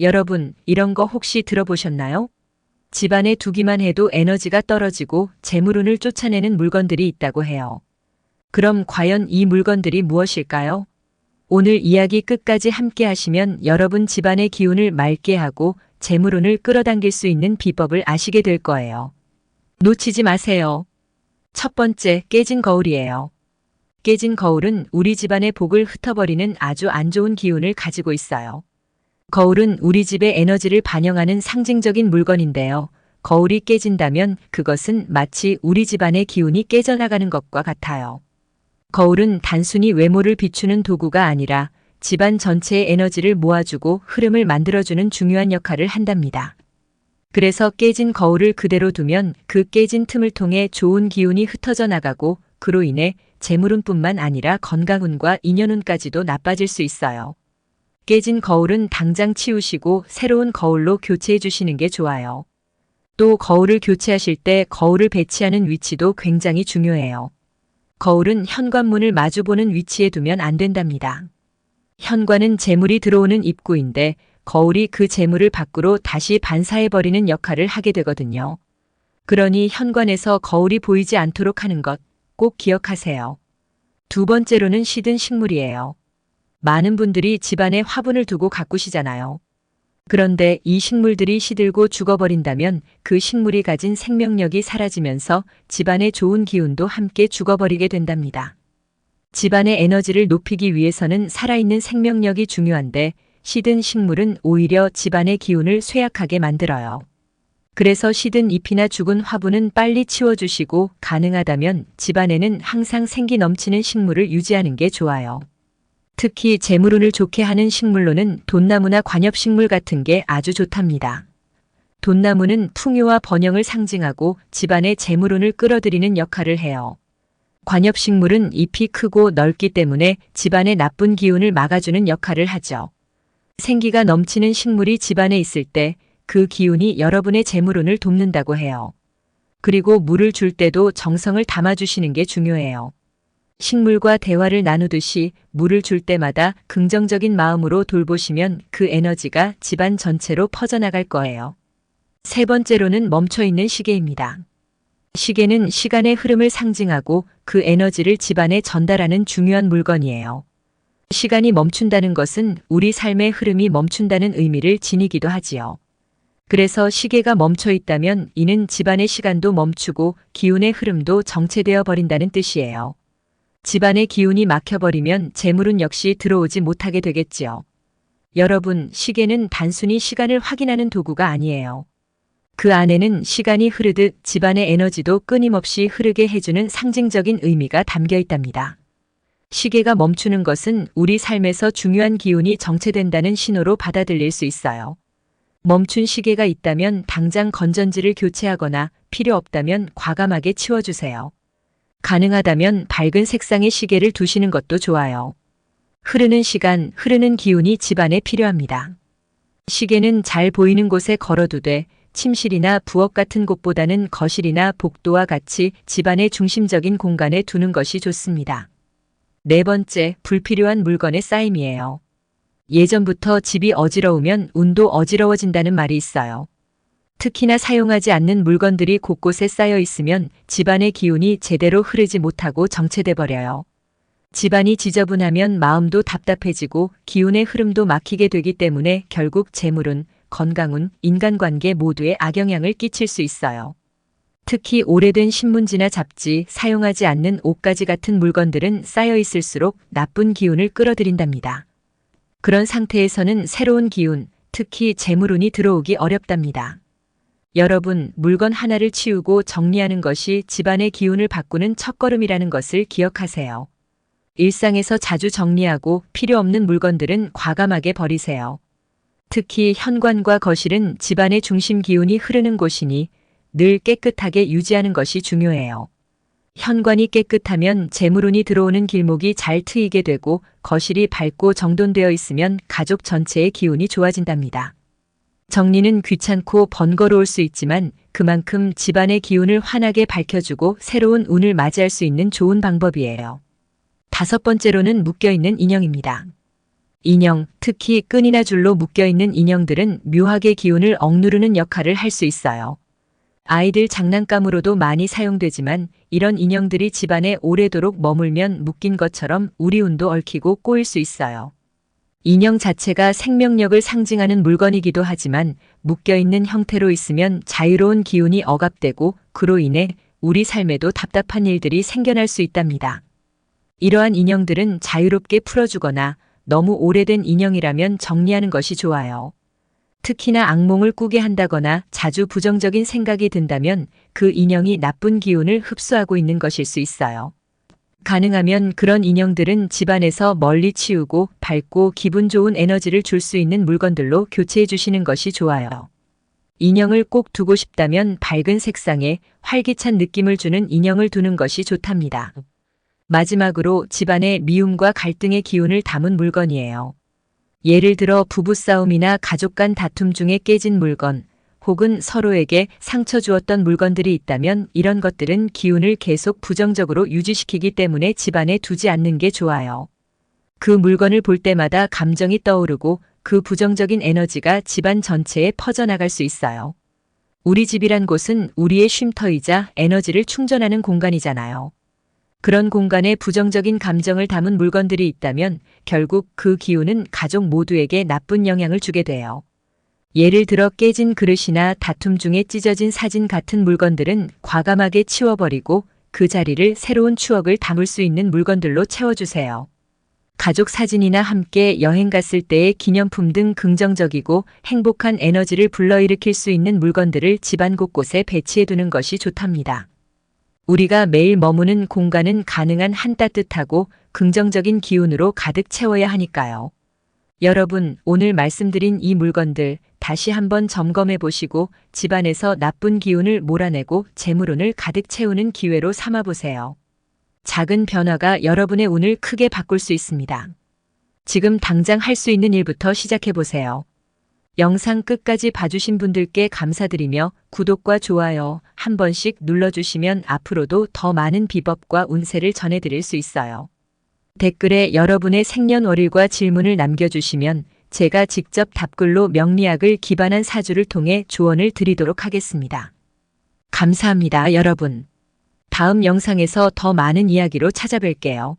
여러분, 이런 거 혹시 들어보셨나요? 집안에 두기만 해도 에너지가 떨어지고 재물운을 쫓아내는 물건들이 있다고 해요. 그럼 과연 이 물건들이 무엇일까요? 오늘 이야기 끝까지 함께 하시면 여러분 집안의 기운을 맑게 하고 재물운을 끌어당길 수 있는 비법을 아시게 될 거예요. 놓치지 마세요. 첫 번째, 깨진 거울이에요. 깨진 거울은 우리 집안의 복을 흩어버리는 아주 안 좋은 기운을 가지고 있어요. 거울은 우리 집의 에너지를 반영하는 상징적인 물건인데요. 거울이 깨진다면 그것은 마치 우리 집안의 기운이 깨져나가는 것과 같아요. 거울은 단순히 외모를 비추는 도구가 아니라 집안 전체의 에너지를 모아주고 흐름을 만들어주는 중요한 역할을 한답니다. 그래서 깨진 거울을 그대로 두면 그 깨진 틈을 통해 좋은 기운이 흩어져 나가고 그로 인해 재물운뿐만 아니라 건강운과 인연운까지도 나빠질 수 있어요. 깨진 거울은 당장 치우시고 새로운 거울로 교체해 주시는 게 좋아요. 또 거울을 교체하실 때 거울을 배치하는 위치도 굉장히 중요해요. 거울은 현관문을 마주보는 위치에 두면 안 된답니다. 현관은 재물이 들어오는 입구인데 거울이 그 재물을 밖으로 다시 반사해버리는 역할을 하게 되거든요. 그러니 현관에서 거울이 보이지 않도록 하는 것 꼭 기억하세요. 두 번째로는 시든 식물이에요. 많은 분들이 집안에 화분을 두고 가꾸시잖아요. 그런데 이 식물들이 시들고 죽어버린다면 그 식물이 가진 생명력이 사라지면서 집안의 좋은 기운도 함께 죽어버리게 된답니다. 집안의 에너지를 높이기 위해서는 살아있는 생명력이 중요한데 시든 식물은 오히려 집안의 기운을 쇠약하게 만들어요. 그래서 시든 잎이나 죽은 화분은 빨리 치워주시고 가능하다면 집안에는 항상 생기 넘치는 식물을 유지하는 게 좋아요. 특히 재물운을 좋게 하는 식물로는 돈나무나 관엽식물 같은 게 아주 좋답니다. 돈나무는 풍요와 번영을 상징하고 집안의 재물운을 끌어들이는 역할을 해요. 관엽식물은 잎이 크고 넓기 때문에 집안의 나쁜 기운을 막아주는 역할을 하죠. 생기가 넘치는 식물이 집안에 있을 때 그 기운이 여러분의 재물운을 돕는다고 해요. 그리고 물을 줄 때도 정성을 담아주시는 게 중요해요. 식물과 대화를 나누듯이 물을 줄 때마다 긍정적인 마음으로 돌보시면 그 에너지가 집안 전체로 퍼져나갈 거예요. 세 번째로는 멈춰 있는 시계입니다. 시계는 시간의 흐름을 상징하고 그 에너지를 집안에 전달하는 중요한 물건이에요. 시간이 멈춘다는 것은 우리 삶의 흐름이 멈춘다는 의미를 지니기도 하지요. 그래서 시계가 멈춰 있다면 이는 집안의 시간도 멈추고 기운의 흐름도 정체되어 버린다는 뜻이에요. 집안의 기운이 막혀버리면 재물은 역시 들어오지 못하게 되겠지요. 여러분, 시계는 단순히 시간을 확인하는 도구가 아니에요. 그 안에는 시간이 흐르듯 집안의 에너지도 끊임없이 흐르게 해주는 상징적인 의미가 담겨 있답니다. 시계가 멈추는 것은 우리 삶에서 중요한 기운이 정체된다는 신호로 받아들일 수 있어요. 멈춘 시계가 있다면 당장 건전지를 교체하거나 필요 없다면 과감하게 치워주세요. 가능하다면 밝은 색상의 시계를 두시는 것도 좋아요. 흐르는 시간, 흐르는 기운이 집안에 필요합니다. 시계는 잘 보이는 곳에 걸어두되 침실이나 부엌 같은 곳보다는 거실이나 복도와 같이 집안의 중심적인 공간에 두는 것이 좋습니다. 네 번째, 불필요한 물건의 쌓임이에요. 예전부터 집이 어지러우면 운도 어지러워진다는 말이 있어요. 특히나 사용하지 않는 물건들이 곳곳에 쌓여 있으면 집안의 기운이 제대로 흐르지 못하고 정체돼 버려요. 집안이 지저분하면 마음도 답답해지고 기운의 흐름도 막히게 되기 때문에 결국 재물운, 건강운, 인간관계 모두에 악영향을 끼칠 수 있어요. 특히 오래된 신문지나 잡지, 사용하지 않는 옷가지 같은 물건들은 쌓여 있을수록 나쁜 기운을 끌어들인답니다. 그런 상태에서는 새로운 기운, 특히 재물운이 들어오기 어렵답니다. 여러분, 물건 하나를 치우고 정리하는 것이 집안의 기운을 바꾸는 첫걸음이라는 것을 기억하세요. 일상에서 자주 정리하고 필요 없는 물건들은 과감하게 버리세요. 특히 현관과 거실은 집안의 중심 기운이 흐르는 곳이니 늘 깨끗하게 유지하는 것이 중요해요. 현관이 깨끗하면 재물운이 들어오는 길목이 잘 트이게 되고 거실이 밝고 정돈되어 있으면 가족 전체의 기운이 좋아진답니다. 정리는 귀찮고 번거로울 수 있지만 그만큼 집안의 기운을 환하게 밝혀주고 새로운 운을 맞이할 수 있는 좋은 방법이에요. 다섯 번째로는 묶여있는 인형입니다. 인형, 특히 끈이나 줄로 묶여 있는 인형들은 묘하게 기운을 억누르는 역할을 할 수 있어요. 아이들 장난감으로도 많이 사용되지만 이런 인형들이 집안에 오래도록 머물면 묶인 것처럼 우리 운도 얽히고 꼬일 수 있어요. 인형 자체가 생명력을 상징하는 물건이기도 하지만 묶여 있는 형태로 있으면 자유로운 기운이 억압되고 그로 인해 우리 삶에도 답답한 일들이 생겨날 수 있답니다. 이러한 인형들은 자유롭게 풀어주거나 너무 오래된 인형이라면 정리하는 것이 좋아요. 특히나 악몽을 꾸게 한다거나 자주 부정적인 생각이 든다면 그 인형이 나쁜 기운을 흡수하고 있는 것일 수 있어요. 가능하면 그런 인형들은 집안에서 멀리 치우고 밝고 기분 좋은 에너지를 줄 수 있는 물건들로 교체해 주시는 것이 좋아요. 인형을 꼭 두고 싶다면 밝은 색상에 활기찬 느낌을 주는 인형을 두는 것이 좋답니다. 마지막으로 집안의 미움과 갈등의 기운을 담은 물건이에요. 예를 들어 부부싸움이나 가족 간 다툼 중에 깨진 물건, 혹은 서로에게 상처 주었던 물건들이 있다면 이런 것들은 기운을 계속 부정적으로 유지시키기 때문에 집안에 두지 않는 게 좋아요. 그 물건을 볼 때마다 감정이 떠오르고 그 부정적인 에너지가 집안 전체에 퍼져나갈 수 있어요. 우리 집이란 곳은 우리의 쉼터이자 에너지를 충전하는 공간이잖아요. 그런 공간에 부정적인 감정을 담은 물건들이 있다면 결국 그 기운은 가족 모두에게 나쁜 영향을 주게 돼요. 예를 들어 깨진 그릇이나 다툼 중에 찢어진 사진 같은 물건들은 과감하게 치워버리고 그 자리를 새로운 추억을 담을 수 있는 물건들로 채워주세요. 가족 사진이나 함께 여행 갔을 때의 기념품 등 긍정적이고 행복한 에너지를 불러일으킬 수 있는 물건들을 집안 곳곳에 배치해 두는 것이 좋답니다. 우리가 매일 머무는 공간은 가능한 한 따뜻하고 긍정적인 기운으로 가득 채워야 하니까요. 여러분, 오늘 말씀드린 이 물건들 다시 한번 점검해 보시고 집안에서 나쁜 기운을 몰아내고 재물운을 가득 채우는 기회로 삼아 보세요. 작은 변화가 여러분의 운을 크게 바꿀 수 있습니다. 지금 당장 할 수 있는 일부터 시작해 보세요. 영상 끝까지 봐주신 분들께 감사드리며 구독과 좋아요 한 번씩 눌러주시면 앞으로도 더 많은 비법과 운세를 전해드릴 수 있어요. 댓글에 여러분의 생년월일과 질문을 남겨주시면 제가 직접 답글로 명리학을 기반한 사주를 통해 조언을 드리도록 하겠습니다. 감사합니다, 여러분. 다음 영상에서 더 많은 이야기로 찾아뵐게요.